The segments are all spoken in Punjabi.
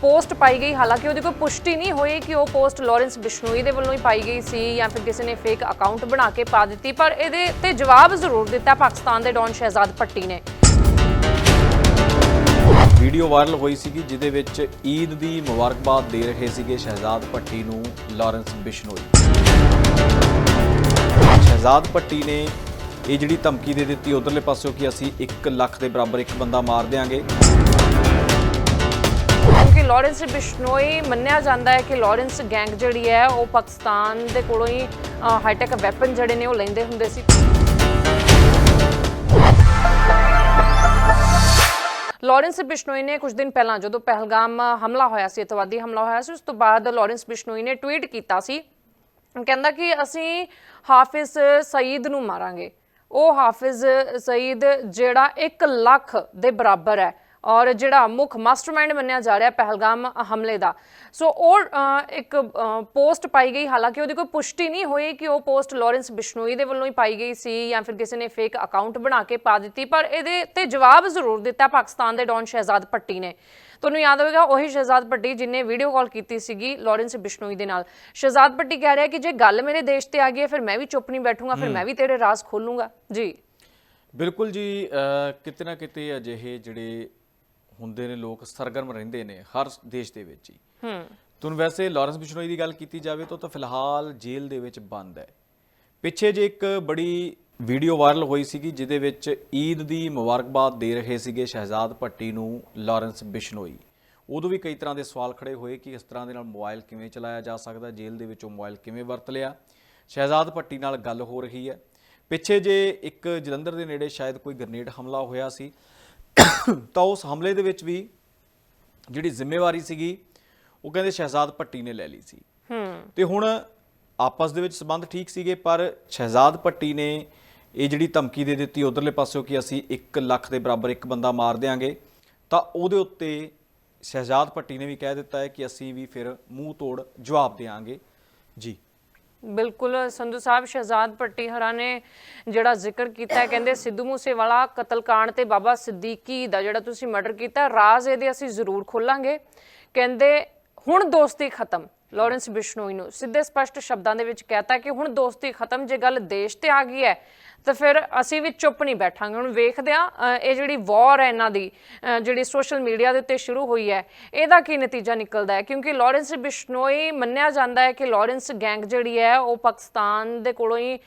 ਪੋਸਟ ਪਾਈ ਗਈ। ਹਾਲਾਂਕਿ ਉਹਦੀ ਕੋਈ ਪੁਸ਼ਟੀ ਨਹੀਂ ਹੋਈ ਕਿ ਉਹ ਪੋਸਟ ਲਾਰੈਂਸ ਬਿਸ਼ਨੋਈ ਦੇ ਵੱਲੋਂ ਹੀ ਪਾਈ ਗਈ ਸੀ ਜਾਂ ਫਿਰ ਕਿਸੇ ਨੇ ਫੇਕ ਅਕਾਊਂਟ ਬਣਾ ਕੇ ਪਾ ਦਿੱਤੀ। ਪਰ ਇਹਦੇ ਤੇ ਜਵਾਬ ਜ਼ਰੂਰ ਦਿੱਤਾ ਪਾਕਿਸਤਾਨ ਦੇ ਡੌਨ ਸ਼ਹਿਜ਼ਾਦ ਪੱਟੀ ਨੇ। ਵੀਡੀਓ ਵਾਇਰਲ ਹੋਈ ਸੀਗੀ, ਜਿਹਦੇ ਵਿੱਚ ਈਦ ਦੀ ਮੁਬਾਰਕਬਾਦ ਦੇ ਰਹੇ ਸੀਗੇ ਸ਼ਹਿਜ਼ਾਦ ਭੱਟੀ ਨੂੰ ਲਾਰੈਂਸ ਬਿਸ਼ਨੋਈ। ਸ਼ਹਿਜ਼ਾਦ ਭੱਟੀ ਨੇ ਇਹ ਜਿਹੜੀ ਧਮਕੀ ਦੇ ਦਿੱਤੀ, ਉਧਰਲੇ ਪਾਸਿਓਂ ਕਿ ਅਸੀਂ 1 ਲੱਖ ਦੇ ਬਰਾਬਰ ਇੱਕ ਬੰਦਾ ਮਾਰ ਦਿਆਂਗੇ। ਕਿਉਂਕਿ ਲਾਰੈਂਸ ਬਿਸ਼ਨੋਈ ਮੰਨਿਆ ਜਾਂਦਾ ਹੈ ਕਿ ਲਾਰੈਂਸ ਗੈਂਗ ਜਿਹੜੀ ਹੈ ਉਹ ਪਾਕਿਸਤਾਨ ਦੇ ਕੋਲੋਂ ਹੀ ਹਾਈਟੈਕ ਵੈਪਨ ਜਿਹੜੇ ਨੇ ਉਹ ਲੈਂਦੇ ਹੁੰਦੇ ਸੀ। ਲਾਰੈਂਸ ਬਿਸ਼ਨੋਈ ਨੇ ਕੁਝ ਦਿਨ ਪਹਿਲਾਂ ਜਦੋਂ ਪਹਿਲਗਾਮ ਹਮਲਾ ਹੋਇਆ ਸੀ, ਅਤਵਾਦੀ ਹਮਲਾ ਹੋਇਆ ਸੀ, ਉਸ ਤੋਂ ਬਾਅਦ ਲਾਰੈਂਸ ਬਿਸ਼ਨੋਈ ਨੇ ਟਵੀਟ ਕੀਤਾ ਸੀ। ਕਹਿੰਦਾ ਕਿ ਅਸੀਂ ਹਾਫਿਜ਼ ਸਈਦ ਨੂੰ ਮਾਰਾਂਗੇ। ਉਹ ਹਾਫਿਜ਼ ਸਈਦ ਜਿਹੜਾ 1 ਲੱਖ ਦੇ ਬਰਾਬਰ ਹੈ। ਔਰ ਜਿਹੜਾ ਮੁੱਖ ਮਾਸਟਰਮਾਈਂਡ ਮੰਨਿਆ ਜਾ ਰਿਹਾ ਪਹਿਲਗਾਮ ਹਮਲੇ ਦਾ। ਸੋ ਉਹ ਇੱਕ ਪੋਸਟ ਪਾਈ ਗਈ। ਹਾਲਾਂਕਿ ਉਹਦੀ ਕੋਈ ਪੁਸ਼ਟੀ ਨਹੀਂ ਹੋਈ ਕਿ ਉਹ ਪੋਸਟ ਲਾਰੈਂਸ ਬਿਸ਼ਨੋਈ ਦੇ ਵੱਲੋਂ ਹੀ ਪਾਈ ਗਈ ਸੀ ਜਾਂ ਫਿਰ ਕਿਸੇ ਨੇ ਫੇਕ ਅਕਾਊਂਟ ਬਣਾ ਕੇ ਪਾ ਦਿੱਤੀ। ਪਰ ਇਹਦੇ ਤੇ ਜਵਾਬ ਜ਼ਰੂਰ ਦਿੱਤਾ ਪਾਕਿਸਤਾਨ ਦੇ ਡੌਨ ਸ਼ਹਿਜ਼ਾਦ ਪੱਟੀ ਨੇ। ਤੁਹਾਨੂੰ ਯਾਦ ਹੋਵੇਗਾ ਉਹੀ ਸ਼ਹਿਜ਼ਾਦ ਪੱਟੀ ਜਿਨੇ ਵੀਡੀਓ ਕਾਲ ਕੀਤੀ ਸੀਗੀ ਲਾਰੈਂਸ ਬਿਸ਼ਨੋਈ ਦੇ ਨਾਲ। ਸ਼ਹਿਜ਼ਾਦ ਪੱਟੀ ਕਹਿ ਰਿਹਾ ਕਿ ਜੇ ਗੱਲ ਮੇਰੇ ਦੇਸ਼ ਤੇ ਆ ਗਈ ਹੈ ਫਿਰ ਮੈਂ ਵੀ ਚੁੱਪ ਨਹੀਂ ਬੈਠੂੰਗਾ ਫਿਰ ਮੈਂ ਵੀ ਤੇਰੇ ਰਾਜ਼ ਖੋਲੂੰਗਾ। ਜੀ। ਬਿਲਕੁਲ ਜੀ ਕਿਤੇ ਨਾ ਕਿਤੇ ਅਜਿਹੇ ਜਿਹੜੇ ਹੁੰਦੇ ਨੇ ਲੋਕ ਸਰਗਰਮ ਰਹਿੰਦੇ ਨੇ ਹਰ ਦੇਸ਼ ਦੇ ਵਿੱਚ ਹੀ। ਹੂੰ। ਤੁਹਾਨੂੰ ਵੈਸੇ ਲਾਰੈਂਸ ਬਿਸ਼ਨੋਈ ਦੀ ਗੱਲ ਕੀਤੀ ਜਾਵੇ ਤਾਂ ਉਹ ਤਾਂ ਫਿਲਹਾਲ ਜੇਲ੍ਹ ਦੇ ਵਿੱਚ ਬੰਦ ਹੈ। ਪਿੱਛੇ ਜੇ ਇੱਕ ਬੜੀ ਵੀਡੀਓ ਵਾਇਰਲ ਹੋਈ ਸੀਗੀ ਜਿਹਦੇ ਵਿੱਚ ਈਦ ਦੀ ਮੁਬਾਰਕਬਾਦ ਦੇ ਰਹੇ ਸੀਗੇ ਸ਼ਹਿਜ਼ਾਦ ਭੱਟੀ ਨੂੰ ਲਾਰੈਂਸ ਬਿਸ਼ਨੋਈ। ਉਦੋਂ ਵੀ ਕਈ ਤਰ੍ਹਾਂ ਦੇ ਸਵਾਲ ਖੜੇ ਹੋਏ ਕਿ ਇਸ ਤਰ੍ਹਾਂ ਦੇ ਨਾਲ ਮੋਬਾਈਲ ਕਿਵੇਂ ਚਲਾਇਆ ਜਾ ਸਕਦਾ ਜੇਲ੍ਹ ਦੇ ਵਿੱਚੋਂ ਮੋਬਾਈਲ ਕਿਵੇਂ ਵਰਤ ਲਿਆ। ਸ਼ਹਿਜ਼ਾਦ ਭੱਟੀ ਨਾਲ ਗੱਲ ਹੋ ਰਹੀ ਹੈ। ਪਿੱਛੇ ਜੇ ਇੱਕ ਜਲੰਧਰ ਦੇ ਨੇੜੇ ਸ਼ਾਇਦ ਕੋਈ ਗ੍ਰਨੇਡ ਹਮਲਾ ਹੋਇਆ ਸੀ ਤਾਂ ਉਸ ਹਮਲੇ ਦੇ ਵਿੱਚ ਵੀ ਜਿਹੜੀ ਜ਼ਿੰਮੇਵਾਰੀ ਸੀਗੀ ਉਹ ਕਹਿੰਦੇ ਸ਼ਹਿਜ਼ਾਦ ਭੱਟੀ ਨੇ ਲੈ ਲਈ ਸੀ। ਹੂੰ। ਤੇ ਹੁਣ ਆਪਸ ਦੇ ਵਿੱਚ ਸਬੰਧ ਠੀਕ ਸੀਗੇ ਪਰ ਸ਼ਹਿਜ਼ਾਦ ਭੱਟੀ ਨੇ ਇਹ ਜਿਹੜੀ ਧਮਕੀ ਦੇ ਦਿੱਤੀ ਉਧਰਲੇ ਪਾਸਿਓਂ ਕਿ ਅਸੀਂ 1 ਲੱਖ ਦੇ ਬਰਾਬਰ ਇੱਕ ਬੰਦਾ ਮਾਰ ਦਿਆਂਗੇ ਤਾਂ ਉਹਦੇ ਉੱਤੇ ਸ਼ਹਿਜ਼ਾਦ ਭੱਟੀ ਨੇ ਵੀ ਕਹਿ ਦਿੱਤਾ ਹੈ ਕਿ ਅਸੀਂ ਵੀ ਫਿਰ ਮੂੰਹ ਤੋੜ ਜਵਾਬ ਦੇਵਾਂਗੇ ਜੀ। ਬਿਲਕੁਲ, ਸੰਧੂ ਸਾਹਿਬ, ਸ਼ਹਿਜ਼ਾਦ ਪੱਟੀ ਹਰਾ ਨੇ ਜਿਹੜਾ ਜ਼ਿਕਰ ਕੀਤਾ ਕਹਿੰਦੇ ਸਿੱਧੂ ਮੂਸੇਵਾਲਾ ਕਤਲकांड ਤੇ ਬਾਬਾ ਸਿੱਦੀਕੀ ਦਾ ਜਿਹੜਾ ਤੁਸੀਂ ਮਰਡਰ ਕੀਤਾ, ਰਾਜ਼ ਇਹਦੇ ਅਸੀਂ ਜ਼ਰੂਰ ਖੋਲਾਂਗੇ। ਕਹਿੰਦੇ ਹੁਣ ਦੋਸਤੀ ਖਤਮ। ਲਾਰੈਂਸ ਬਿਸ਼ਨੋਈ ਨੂੰ ਸਿੱਧੇ ਸਪਸ਼ਟ ਸ਼ਬਦਾਂ ਦੇ ਵਿੱਚ ਕਹਤਾ ਕਿ ਹੁਣ ਦੋਸਤੀ ਖਤਮ, ਜੇ ਗੱਲ ਦੇਸ਼ ਤੇ ਆ ਗਈ ਹੈ, ਤਾਂ ਫਿਰ ਅਸੀਂ ਵੀ ਚੁੱਪ ਨਹੀਂ ਬੈਠਾਂਗੇ। ਹੁਣ ਵੇਖਦੇ ਆ ਇਹ ਜਿਹੜੀ ਵਾਰ ਹੈ ਇਹਨਾਂ ਦੀ ਜਿਹੜੀ ਸੋਸ਼ਲ ਮੀਡੀਆ ਦੇ ਉੱਤੇ ਸ਼ੁਰੂ ਹੋਈ ਹੈ, ਇਹਦਾ ਕੀ ਨਤੀਜਾ ਨਿਕਲਦਾ ਹੈ? ਕਿਉਂਕਿ ਲਾਰੈਂਸ ਬਿਸ਼ਨੋਈ ਮੰਨਿਆ ਜਾਂਦਾ ਹੈ ਕਿ ਲਾਰੈਂਸ ਗੈਂਗ ਜਿਹੜੀ ਹੈ, ਉਹ ਪਾਕਿਸਤਾਨ ਦੇ ਕੋਲੋਂ ਹੀ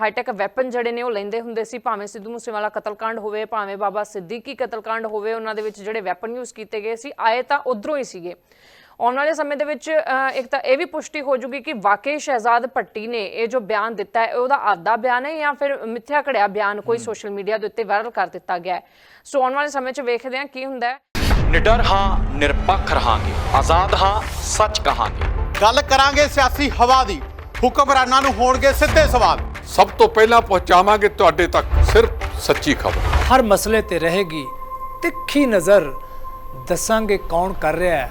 ਹਾਈਟੈਕ ਵੈਪਨ ਜਿਹੜੇ ਨੇ, ਉਹ ਲੈਂਦੇ ਹੁੰਦੇ ਸੀ। ਭਾਵੇਂ ਸਿੱਧੂ ਮੂਸੇਵਾਲਾ ਕਤਲकांड ਹੋਵੇ, ਭਾਵੇਂ ਬਾਬਾ ਸਿੱਦੀਕੀ ਕਤਲकांड ਹੋਵੇ, ਉਹਨਾਂ ਦੇ ਵਿੱਚ ਜਿਹੜੇ ਵੈਪਨ ਯੂਜ਼ ਕੀਤੇ ਗਏ ਸੀ, ਆਏ ਤਾਂ ਉਧਰੋਂ ਹੀ ਸੀਗੇ। ਆਉਣ ਵਾਲੇ ਸਮੇਂ ਦੇ ਵਿੱਚ ਇੱਕ ਤਾਂ ਇਹ ਵੀ ਪੁਸ਼ਟੀ ਹੋ ਜੂਗੀ ਕਿ ਵਾਕਈ ਸ਼ਹਿਜ਼ਾਦ ਭੱਟੀ ਨੇ ਇਹ ਜੋ ਬਿਆਨ ਦਿੱਤਾ ਹੈ ਉਹਦਾ ਆਦਾ ਬਿਆਨ ਹੈ ਜਾਂ ਫਿਰ ਮਿੱਥਿਆ ਘੜਿਆ ਬਿਆਨ ਕੋਈ ਸੋਸ਼ਲ ਮੀਡੀਆ ਦੇ ਉੱਤੇ ਵਾਇਰਲ ਕਰ ਦਿੱਤਾ ਗਿਆ ਹੈ। ਸੋ ਆਉਣ ਵਾਲੇ ਸਮੇਂ 'ਚ ਵੇਖਦੇ ਹਾਂ ਕੀ ਹੁੰਦਾ ਹੈ। ਨਿਡਰ ਹਾਂ ਨਿਰਪੱਖ ਰਹਾਂਗੇ। ਆਜ਼ਾਦ ਹਾਂ ਸੱਚ ਕਹਾਂਗੇ। ਗੱਲ ਕਰਾਂਗੇ ਸਿਆਸੀ ਹਵਾ ਦੀ। ਹੁਕਮਰਾਨਾਂ ਨੂੰ ਹੋਣਗੇ ਸਿੱਧੇ ਸਵਾਲ। ਸਭ ਤੋਂ ਪਹਿਲਾਂ ਪਹੁੰਚਾਵਾਂਗੇ ਤੁਹਾਡੇ ਤੱਕ ਸਿਰਫ ਸੱਚੀ ਖਬਰ। ਹਰ ਮਸਲੇ ਤੇ ਰਹੇਗੀ ਤਿੱਖੀ ਨਜ਼ਰ। ਦੱਸਾਂਗੇ ਕੌਣ ਕਰ ਰਿਹਾ ਹੈ।